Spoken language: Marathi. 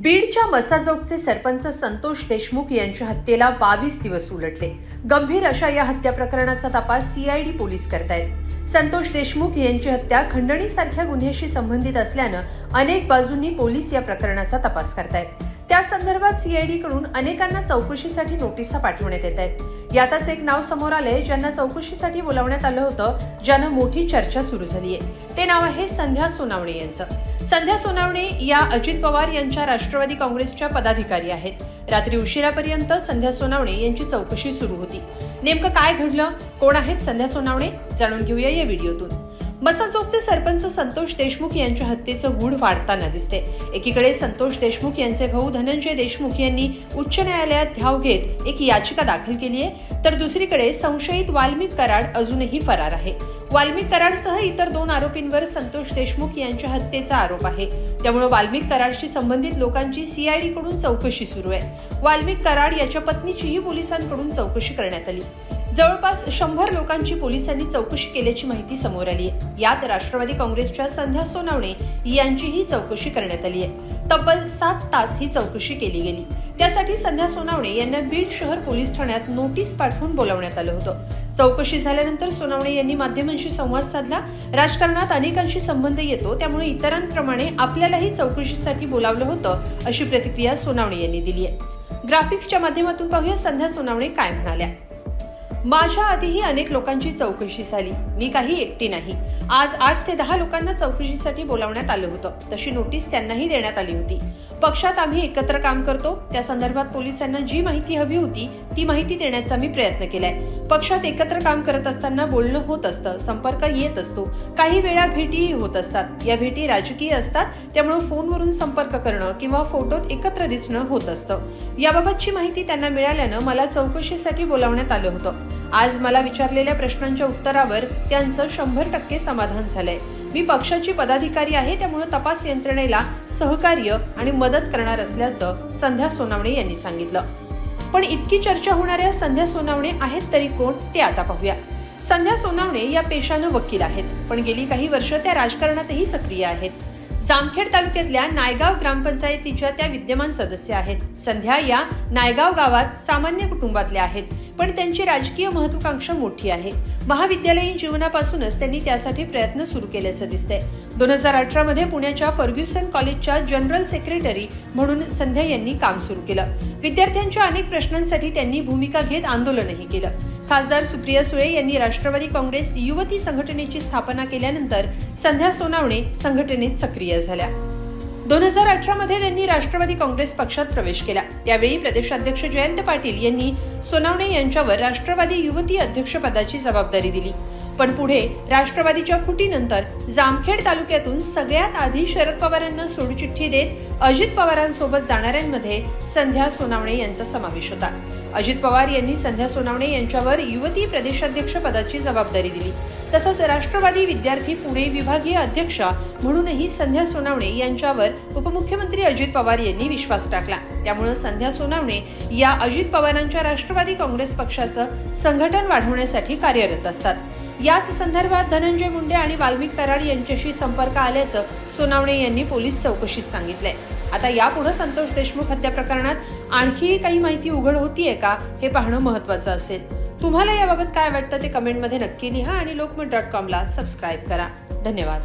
बीडच्या मसाजोगचे सरपंच संतोष देशमुख यांच्या हत्येला बावीस दिवस उलटले. गंभीर अशा या हत्या प्रकरणाचा तपास सीआयडी पोलीस करतायत. संतोष देशमुख यांची हत्या खंडणीसारख्या गुन्ह्याशी संबंधित असल्यानं अनेक बाजूंनी पोलीस या प्रकरणाचा तपास करतायत. त्या संदर्भात सीआयडी कडून अनेकांना चौकशीसाठी नोटिसा पाठवण्यात येत आहेत. यातच एक नाव समोर आलंय ज्यांना चौकशीसाठी बोलावण्यात आलं होतं ज्यानं मोठी चर्चा सुरू झाली आहे. ते नाव आहे संध्या सोनावणे यांचं. संध्या सोनावणे या अजित पवार यांच्या राष्ट्रवादी काँग्रेसच्या पदाधिकारी आहेत. रात्री उशिरापर्यंत संध्या सोनावणे यांची चौकशी सुरू होती. नेमकं काय घडलं? कोण आहेत संध्या सोनावणे? जाणून घेऊया या व्हिडिओतून. मसाजोगचे सरपंच संतोष देशमुख यांच्या हत्येचं गूढ वाढताना दिसते. एकीकडे संतोष देशमुख यांचे भाऊ धनंजय देशमुख यांनी उच्च न्यायालयात धाव घेत एक याचिका दाखल केली आहे तर दुसरीकडे संशयित वाल्मिक कराड अजूनही फरार आहे. वाल्मिक कराडसह इतर दोन आरोपींवर संतोष देशमुख यांच्या हत्येचा आरोप आहे. त्यामुळे वाल्मिक कराडशी संबंधित लोकांची सीआयडी कडून चौकशी सुरू आहे. वाल्मिक कराड याच्या पत्नीचीही पोलिसांकडून चौकशी करण्यात आली. जवळपास शंभर लोकांची पोलिसांनी चौकशी केल्याची माहिती समोर आली आहे. यात राष्ट्रवादी काँग्रेसच्या संध्या सोनावणे यांचीही चौकशी करण्यात आली आहे. तब्बल सात तास ही चौकशी केली गेली. त्यासाठी संध्या सोनावणे यांना बीड शहर पोलीस ठाण्यात नोटीस पाठवून बोलावण्यात आलं होतं. चौकशी झाल्यानंतर सोनावणे यांनी माध्यमांशी संवाद साधला. राजकारणात अनेकांशी संबंध येतो त्यामुळे इतरांप्रमाणे आपल्यालाही चौकशीसाठी बोलावलं होतं अशी प्रतिक्रिया सोनावणे यांनी दिली आहे. ग्राफिक्सच्या माध्यमातून पाहूया संध्या सोनावणे काय म्हणाल्या. माझ्या आधीही अनेक लोकांची चौकशी झाली. मी काही एकटी नाही. आज आठ ते दहा लोकांना चौकशीसाठी बोलावण्यात आलं होतं. तशी नोटीस त्यांनाही देण्यात आली होती. पक्षात आम्ही एकत्र काम करतो. त्या संदर्भात पोलिसांना जी माहिती हवी होती ती माहिती देण्याचा मी प्रयत्न केलाय. पक्षात एकत्र काम करत असताना बोलणं होत असतं संपर्क येत असतो. काही वेळा भेटीही होत असतात. या भेटी राजकीय असतात त्यामुळे फोनवरून संपर्क करणं किंवा फोटोत एकत्र दिसणं होत असतं. याबाबतची माहिती त्यांना मिळाल्यानं मला चौकशीसाठी बोलावण्यात आलं होतं. आज मला विचारलेल्या प्रश्नांच्या उत्तरावर त्यांचं शंभर टक्के समाधान झालंय. मी पक्षाची पदाधिकारी आहे त्यामुळे तपास यंत्रणेला सहकार्य आणि मदत करणार असल्याचं संध्या सोनावणे यांनी सांगितलं. पण इतकी चर्चा होणाऱ्या संध्या सोनावणे आहेत तरी कोण ते आता पाहूया. संध्या सोनावणे या पेशानं वकील आहेत पण गेली काही वर्ष त्या राजकारणातही सक्रिय आहेत. जामखेड तालुक्यातल्या नायगाव ग्रामपंचायतीच्या त्या विद्यमान सदस्य आहेत. संध्या या नायगाव गावात सामान्य कुटुंबातल्या आहेत पण त्यांची राजकीय महत्वाकांक्षा मोठी आहे. महाविद्यालयीन जीवनापासूनच त्यांनी त्यासाठी प्रयत्न सुरू केल्याचं दिसतंय. दोन हजार अठरा मध्ये पुण्याच्या फर्ग्युसन कॉलेजच्या जनरल सेक्रेटरी म्हणून संध्या यांनी काम सुरू केलं. विद्यार्थ्यांच्या अनेक प्रश्नांसाठी त्यांनी भूमिका घेत आंदोलनही केलं. खासदार सुप्रिया सुळे यांनी राष्ट्रवादी काँग्रेस युवती संघटनेची स्थापना केल्यानंतर संध्या सोनावणे संघटनेत सक्रिय झाल्या. दोन हजार अठरा मध्ये त्यांनी राष्ट्रवादी काँग्रेस पक्षात प्रवेश केला. त्यावेळी प्रदेशाध्यक्ष जयंत पाटील यांनी सोनावणे यांच्यावर राष्ट्रवादी युवती अध्यक्षपदाची जबाबदारी दिली. पण पुढे राष्ट्रवादीच्या फुटीनंतर जामखेड तालुक्यातून सगळ्यात आधी शरद पवारांना सोडचिठ्ठी देत अजित पवारांसोबत जाणाऱ्यांमध्ये संध्या सोनावणे यांचा समावेश होता. अजित पवार यांनी संध्या सोनावणे यांच्यावर युवती प्रदेशाध्यक्ष पदाची जबाबदारी दिली. तसंच राष्ट्रवादी विद्यार्थी पुणे विभागीय अध्यक्षा म्हणूनही संध्या सोनावणे यांच्यावर उपमुख्यमंत्री अजित पवार यांनी विश्वास टाकला. त्यामुळे संध्या सोनावणे या अजित पवारांच्या राष्ट्रवादी काँग्रेस पक्षाचं संघटन वाढवण्यासाठी कार्यरत असतात. याच संदर्भात धनंजय मुंडे आणि वाल्मिक कराड यांच्याशी संपर्क आल्याचं सोनावणे यांनी पोलीस चौकशीत सांगितलंय. आता यापुढे संतोष देशमुख हत्या प्रकरणात आणखी काही माहिती उघड होतीये का हे पाहणं महत्वाचं असेल. तुम्हाला याबाबत काय वाटतं ते कमेंटमध्ये नक्की लिहा आणि लोकमत डॉट कॉमला सबस्क्राईब करा. धन्यवाद.